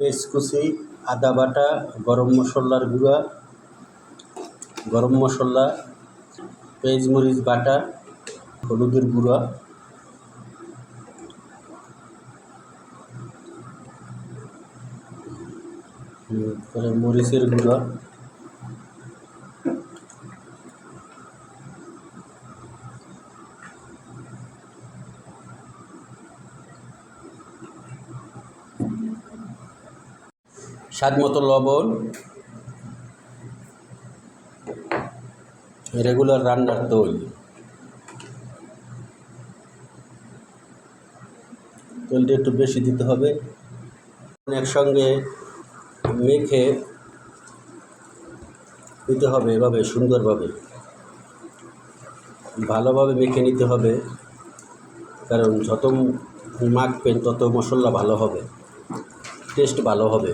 পেঁয়াজ কুচি, আদা বাটা, গরম মশলার গুঁড়া, গরম মশলা, পেঁয়াজ মরিচ বাটা, হলুদের গুঁড়া। মরিচের গুঁড়া। স্বাদ মতো লবণ রেগুলার রান্নার দই। তেলটা একটু বেশি দিতে হবে। একসঙ্গে মেখে নিতে হবে এভাবে, সুন্দরভাবে। ভালোভাবে মেখে নিতে হবে, কারণ যত মাখবেন তত মশলা ভালো হবে টেস্ট ভালো হবে।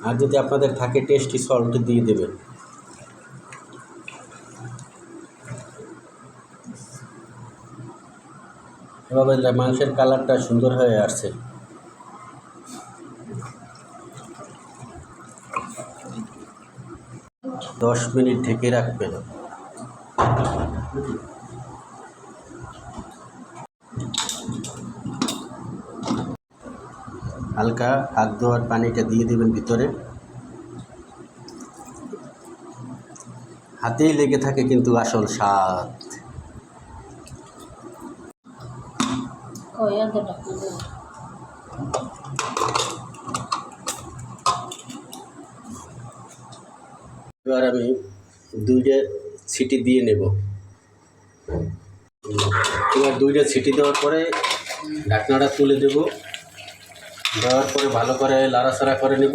আর যদি আপনাদের থাকে টেস্টি সল্ট দিয়ে দেবেন। এভাবে মাংসের কালারটা সুন্দর হয়ে আসছে। দশ মিনিট ঢেকে রাখবেন। হালকা হাত ধোয়ার পানিটা দিয়ে দেবেন ভিতরে। হাতেই লেগে থাকে কিন্তু আসল স্বাদ. এবার আমি দুইটা সিটি দিয়ে নেব। এবার দুইটা সিটি দেওয়ার পরে ঢাকনাটা তুলে দেব। দেওয়ার পরে ভালো করে লাড়াচাড়া করে নেব।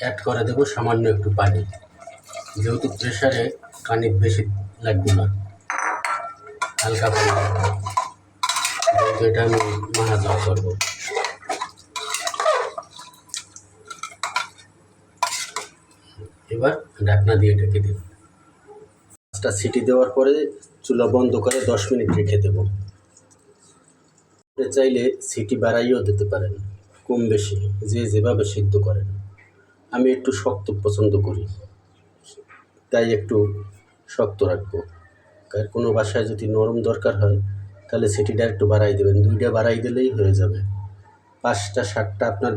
অ্যাড করে দেবো সামান্য একটু পানি। যেহেতু প্রেশারে পানি বেশি লাগবে না। হালকা যেহেতু এটা আমি মাহাজা করব। এবার ঢাকনা দিয়ে ঢেকে দেব। পাঁচটা সিটি দেওয়ার পরে চুলা বন্ধ করে দশ মিনিট রেখে দেব। চাইলে সিটি বাড়াইও দিতে পারেন, কম বেশি, যে যেভাবে সিদ্ধ করেন। আমি একটু শক্ত পছন্দ করি, তাই একটু শক্ত রাখব। আর কোনো বাসায় যদি নরম দরকার হয়, তাহলে সিটিটা একটু বাড়াই দেবেন। দুইটা বাড়াই দিলেই হয়ে যাবে। পাঁচটা, সাতটা আপনার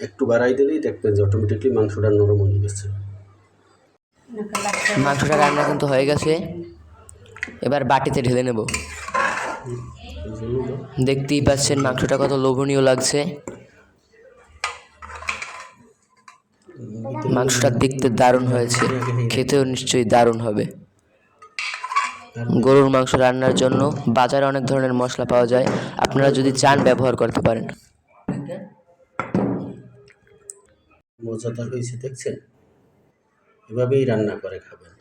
একটু বাড়াই দিলেই দেখবেন যে অটোমেটিকলি মাংসটা নরম হয়ে গেছে। মাংসটা রান্না কিন্তু হয়ে গেছে। এবার বাটিতে ঢেলে নেব। দেখতেই পাচ্ছেন মাংসটা কত লোভনীয় লাগছে। মাংসটা দেখতে দারুণ হয়েছে। খেতেও নিশ্চয়ই দারুণ হবে। গরুর মাংস রান্নার জন্য বাজারে অনেক ধরনের মশলা পাওয়া যায়। আপনারা যদি চান, ব্যবহার করতে পারেন। মজাদার হয়েছে, দেখছেন? এভাবেই রান্না করে খাবেন।